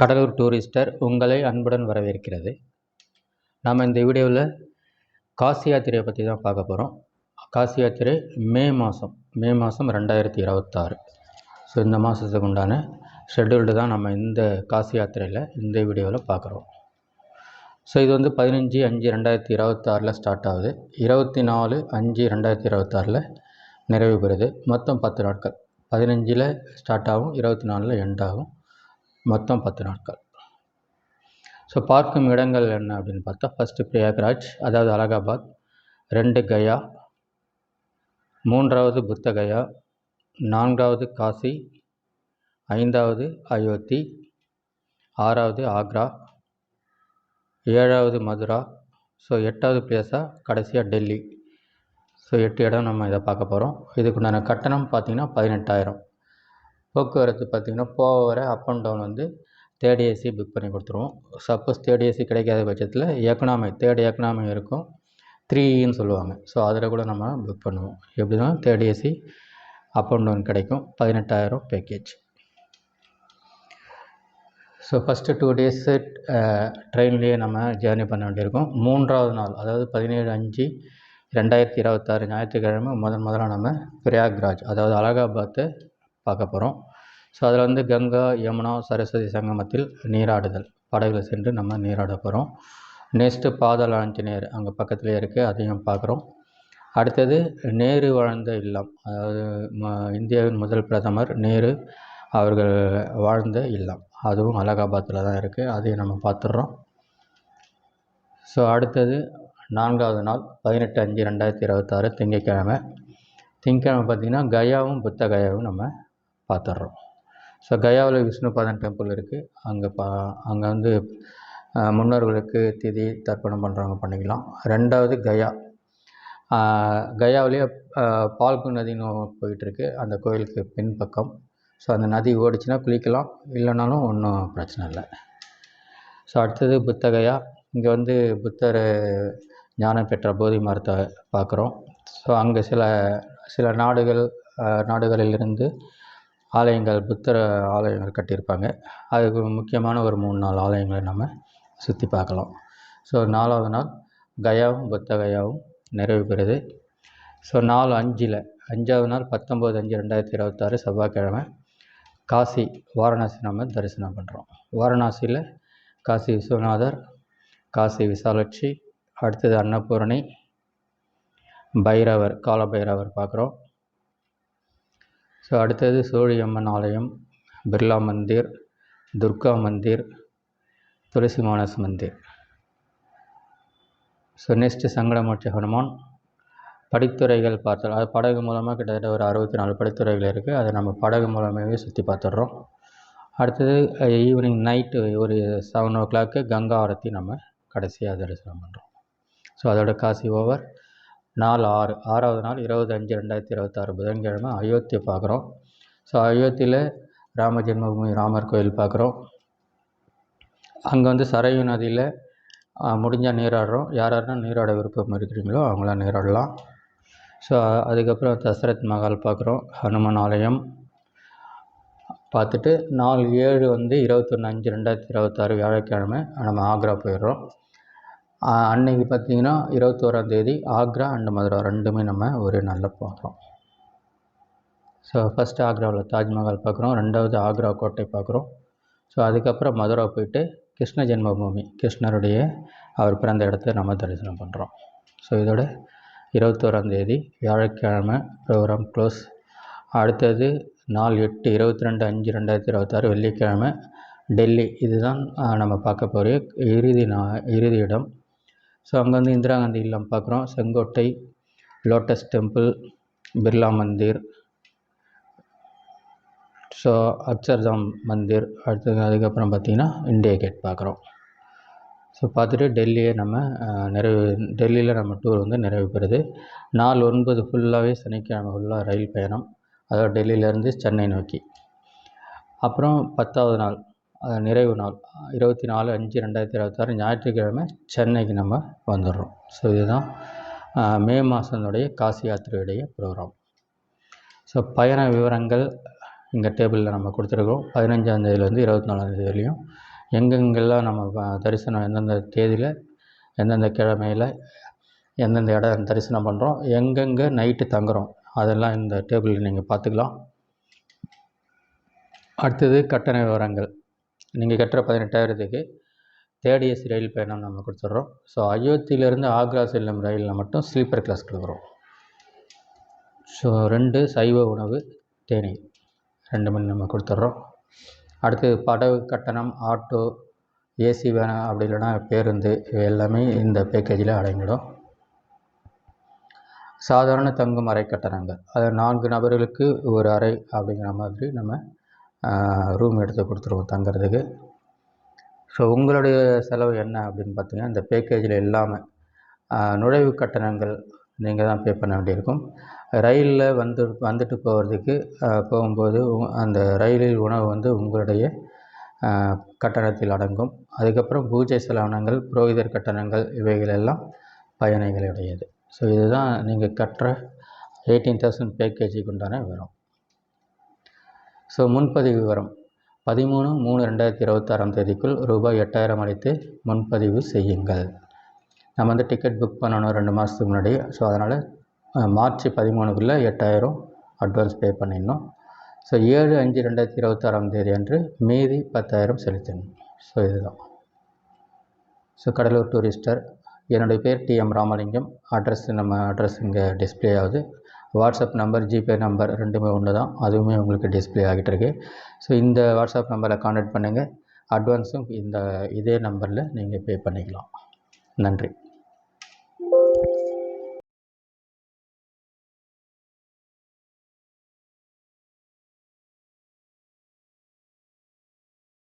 Cuddalore Tourister உங்களை அன்புடன் வரவேற்கிறது. நாம் இந்த வீடியோவில் காசி யாத்திரையை பற்றி தான் பார்க்க போகிறோம் காசி யாத்திரை மே மாதம் மே மாதம் ரெண்டாயிரத்தி இருபத்தாறு. ஸோ இந்த மாதத்துக்கு உண்டான ஷெட்யூல்டு தான் நம்ம இந்த காசி யாத்திரையில் இந்த வீடியோவில் பார்க்குறோம். ஸோ இது வந்து பதினஞ்சு அஞ்சு ரெண்டாயிரத்தி இருபத்தாறில் ஸ்டார்ட் ஆகுது. இருபத்தி நாலு அஞ்சு ரெண்டாயிரத்தி இருபத்தாறில் நிறைவு பெறுது. மொத்தம் பத்து நாட்கள். பதினஞ்சில் ஸ்டார்ட் ஆகும் இருபத்தி நாலில் எண்ட் ஆகும். மொத்தம் பத்து நாட்கள். ஸோ பார்க்கும் இடங்கள் என்ன அப்படின்னு பார்த்தா ஃபஸ்ட்டு பிரயாக்ராஜ் அதாவது அலகாபாத் ரெண்டு கயா மூன்றாவது புத்த கயா நான்காவது காசி ஐந்தாவது அயோத்தி ஆறாவது ஆக்ரா ஏழாவது மதுரா ஸோ எட்டாவது பிளேஸாக கடைசியாக டெல்லி. ஸோ எட்டு இடம் நம்ம இதை பார்க்க போகிறோம் இதுக்குண்டான கட்டணம் பார்த்திங்கன்னா பதினெட்டாயிரம். போக்குவரத்து பார்த்திங்கன்னா போக வர அப் அண்ட் டவுன் வந்து தேர்ட் ஏசி புக் பண்ணி கொடுத்துருவோம். சப்போஸ் தேர்ட் ஏசி கிடைக்காத பட்சத்தில் எக்கனாமி தேர்ட் எக்கனாமி இருக்கும். த்ரீன்னு e சொல்லுவாங்க. ஸோ அதில் கூட நம்ம புக் பண்ணுவோம். எப்படின்னா third AC up and down கிடைக்கும். பதினெட்டாயிரம் package so first two days ட்ரெயின்லேயே நம்ம ஜேர்னி பண்ண வேண்டியிருக்கும். மூன்றாவது நாள் அதாவது பதினேழு அஞ்சு ரெண்டாயிரத்தி இருபத்தாறு ஞாயிற்றுக்கிழமை முதன் முதலாக நம்ம பிரயாக்ராஜ் அதாவது அலகாபாத்தை பார்க்க போகிறோம் ஸோ அதில் வந்து கங்கா யமுனா சரஸ்வதி சங்கமத்தில் நீராடுதல். படகுல சென்று நம்ம நீராட போகிறோம் நெக்ஸ்ட்டு பாதாள ஆஞ்சநேயர் அங்கே பக்கத்துலேயே இருக்குது அதையும் பார்க்குறோம். அடுத்தது நேரு வாழ்ந்த இல்லம். அதாவது ம இந்தியாவின் முதல் பிரதமர் நேரு அவர்கள் வாழ்ந்த இல்லம். அதுவும் அலகாபாத்தில் தான் இருக்குது அதையும் நம்ம பார்த்துட்றோம். ஸோ அடுத்தது நான்காவது நாள் பதினெட்டு அஞ்சு ரெண்டாயிரத்தி இருபத்தாறு திங்கக்கிழமை திங்கக்கிழமை பார்த்திங்கன்னா கயாவும் புத்த கயாவும் நம்ம பார்த்துட்றோம். ஸோ கயாவில் விஷ்ணுபாதன் டெம்பிள் இருக்குது அங்கே பா அங்கே வந்து முன்னோர்களுக்கு திதி தர்ப்பணம் பண்ணுறவங்க பண்ணிக்கலாம். ரெண்டாவது கயா. கயாவிலேயே பால்கு நதின்னு போயிட்டுருக்கு. அந்த கோயிலுக்கு பின்பக்கம். ஸோ அந்த நதி ஓடிச்சுன்னா குளிக்கலாம். இல்லைனாலும் ஒன்றும் பிரச்சனை இல்லை. ஸோ அடுத்தது புத்தகையா இங்கே வந்து புத்தர் ஞானம் பெற்ற போதி மரத்தை பார்க்குறோம் ஸோ அங்கே சில சில நாடுகள் நாடுகளிலிருந்து ஆலயங்கள் புத்தர் ஆலயங்கள் கட்டியிருப்பாங்க. அதுக்கு முக்கியமான ஒரு மூணு நாலு ஆலயங்களை நம்ம சுற்றி பார்க்கலாம். ஸோ நாலாவது நாள் கயாவும் புத்த கயாவும் நிறைவு பெறுது. ஸோ நாலு அஞ்சில் அஞ்சாவது நாள் பத்தொம்போது அஞ்சு ரெண்டாயிரத்தி இருபத்தாறு செவ்வாய்க்கிழமை காசி வாரணாசி நம்ம தரிசனம் பண்ணுறோம் வாரணாசியில் காசி விஸ்வநாதர் காசி விசாலட்சி அடுத்தது அன்னபூரணி பைரவர் கால பைரவர் பார்க்குறோம். ஸோ அடுத்தது சோழியம்மன் ஆலயம் பிர்லா மந்திர் துர்கா மந்திர் துளசி மானஸ் மந்திர். ஸோ நெக்ஸ்ட்டு சங்கடமூர்த்தி ஹனுமான் படித்துறைகள் பார்த்தோம் அது படகு மூலமாக கிட்டத்தட்ட ஒரு அறுபத்தி நாலு படித்துறைகள் இருக்குது அதை நம்ம படகு மூலமாகவே சுற்றி பார்த்துட்றோம். அடுத்தது ஈவினிங் நைட்டு ஒரு செவன் ஓ கிளாக்கு கங்கா ஆரத்தி நம்ம கடைசியாக தரிசனம் பண்ணுறோம் ஸோ அதோட காசி ஓவர் நாலு ஆறு ஆறாவது நாள் இருபது அஞ்சு ரெண்டாயிரத்தி இருபத்தாறு புதன்கிழமை அயோத்தியை பார்க்குறோம். ஸோ அயோத்தியில் ராம ஜென்மபூமி ராமர் கோயில் பார்க்குறோம். அங்கே வந்து சரையு நதியில் முடிஞ்சால் நீராடுறோம். யார் யாருன்னா நீராட விருப்பம் இருக்கிறீங்களோ அவங்களாம் நீராடலாம். ஸோ அதுக்கப்புறம் தசரத் மகால் பார்க்குறோம். ஹனுமன் ஆலயம். பார்த்துட்டு நாலு ஏழு வந்து இருபத்தொன்று அஞ்சு ரெண்டாயிரத்தி இருபத்தாறு வியாழக்கிழமை நம்ம ஆக்ரா போயிடுறோம். அன்னைக்கு பார்த்திங்கன்னா இருபத்தோராந்தேதி ஆக்ரா அண்டு மதுரா ரெண்டுமே நம்ம ஒரு நாளில் பார்க்குறோம். ஸோ ஃபஸ்ட்டு ஆக்ராவில் தாஜ்மஹால் பார்க்குறோம் ரெண்டாவது ஆக்ரா கோட்டை பார்க்குறோம். ஸோ அதுக்கப்புறம் மதுரா போயிட்டு கிருஷ்ண ஜென்மபூமி கிருஷ்ணருடைய அவர் பிறந்த இடத்த நம்ம தரிசனம் பண்ணுறோம் ஸோ இதோட இருபத்தோராந்தேதி வியாழக்கிழமை ப்ரோக்ராம் க்ளோஸ் அடுத்தது நாலு எட்டு இருபத்தி ரெண்டு அஞ்சு ரெண்டாயிரத்தி இருபத்தாறு வெள்ளிக்கிழமை டெல்லி. இதுதான் நம்ம பார்க்க போகிற இறுதி நா இறுதி இடம். ஸோ அங்கே வந்து இந்திரா காந்தி இல்லம் பார்க்குறோம் Sengottai lotus temple Birla Mandir. So Akshardham Mandir. அடுத்தது அதுக்கப்புறம் பார்த்திங்கன்னா இண்டியா கேட் பார்க்குறோம் ஸோ பார்த்துட்டு டெல்லியை நம்ம நிறைவு டெல்லியில் நம்ம டூர் வந்து நிறைவு பெறுது. நாலு ஒன்பது ஃபுல்லாகவே சனிக்கிழமை ஃபுல்லாக ரயில் பயணம். அதாவது டெல்லியிலேருந்து சென்னை நோக்கி. அப்புறம் பத்தாவது நாள். நிறைவு நாள். இருபத்தி நாலு அஞ்சு ரெண்டாயிரத்தி இருபத்தாறு ஞாயிற்றுக்கிழமை சென்னைக்கு நம்ம வந்துடுறோம். ஸோ இதுதான் மே மாதனுடைய காசி யாத்திரையுடைய ப்ரோக்ராம் ஸோ பயண விவரங்கள் இங்கே டேபிளில் நம்ம கொடுத்துருக்கோம் பதினஞ்சாந்தேதியிலேருந்து இருபத்தி நாலாந்தேதி வரையும் எங்கெங்கெல்லாம் நம்ம தரிசனம் எந்தெந்த தேதியில் எந்தெந்த கிழமையில் எந்தெந்த இடம் தரிசனம் பண்ணுறோம் எங்கெங்கே நைட்டு தங்குறோம் அதெல்லாம் இந்த டேபிளில் நீங்கள் பார்த்துக்கலாம். அடுத்தது கட்டண விவரங்கள். நீங்கள் கட்டுற பதினெட்டாயிரத்துக்கு தேர்ட் ஏசி ரயில் பயணம் நம்ம கொடுத்துட்றோம். ஸோ அயோத்தியிலேருந்து ஆக்ரா செல்லும் ரயிலில் மட்டும் ஸ்லீப்பர் கிளாஸ் கொடுக்குறோம் ஸோ ரெண்டு சைவ உணவு தேநீர் ரெண்டு மணி நம்ம கொடுத்துட்றோம். அடுத்து படகு கட்டணம் ஆட்டோ ஏசி வேணாம் அப்படி இல்லைன்னா பேருந்து இவை எல்லாமே இந்த பேக்கேஜில் அடங்கிடும். சாதாரண தங்கும் அறை கட்டணங்கள். அது நான்கு நபர்களுக்கு ஒரு அறை அப்படிங்கிற மாதிரி நம்ம ரூம் எடுத்து கொடுத்துருவோம் தங்குறதுக்கு. ஸோ உங்களுடைய செலவு என்ன அப்படின்னு பார்த்தீங்கன்னா இந்த பேக்கேஜில் இல்லாமல் நுழைவு கட்டணங்கள் நீங்கள் தான் பே பண்ண வேண்டியிருக்கும். ரயிலில் வந்து வந்துட்டு போகிறதுக்கு போகும்போது உ- அந்த ரயிலில் உணவு வந்து உங்களுடைய கட்டணத்தில் அடங்கும். அதுக்கப்புறம் பூஜை செலவினங்கள் புரோகிதர் கட்டணங்கள் இவைகள் எல்லாம் பயணிகளுடையது ஸோ இதுதான் நீங்கள் கட்டுற எயிட்டீன் தௌசண்ட் பேக்கேஜுக்கு உண்டான விவரம். ஸோ முன்பதிவு விவரம். பதிமூணு மூணு ரெண்டாயிரத்தி இருபத்தாறாம் தேதிக்குள் ரூபாய் எட்டாயிரம் அளித்து முன்பதிவு செய்யுங்கள். நம்ம வந்து டிக்கெட் புக் பண்ணணும் ரெண்டு மாதத்துக்கு முன்னாடி. ஸோ அதனால் மார்ச் பதிமூணுக்குள்ளே எட்டாயிரம் அட்வான்ஸ் பே பண்ணிடணும். ஸோ ஏழு அஞ்சு ரெண்டாயிரத்தி இருபத்தாறாம் தேதி அன்று மீதி பத்தாயிரம் செலுத்தணும். ஸோ இதுதான். ஸோ கடலூர் டூரிஸ்டர் என்னுடைய பேர் டிஎம் ராமலிங்கம். அட்ரஸ் நம்ம அட்ரஸ் இங்கே டிஸ்ப்ளே ஆகுது. வாட்ஸ்அப் நம்பர் ஜிபே நம்பர் ரெண்டுமே ஒன்று தான். அதுவுமே உங்களுக்கு டிஸ்ப்ளே ஆகிட்டு இருக்கு ஸோ இந்த வாட்ஸ்அப் நம்பரில் காண்டாக்ட் பண்ணுங்கள் அட்வான்ஸும் இந்த இதே நம்பரில் நீங்கள் பே பண்ணிக்கலாம். நன்றி.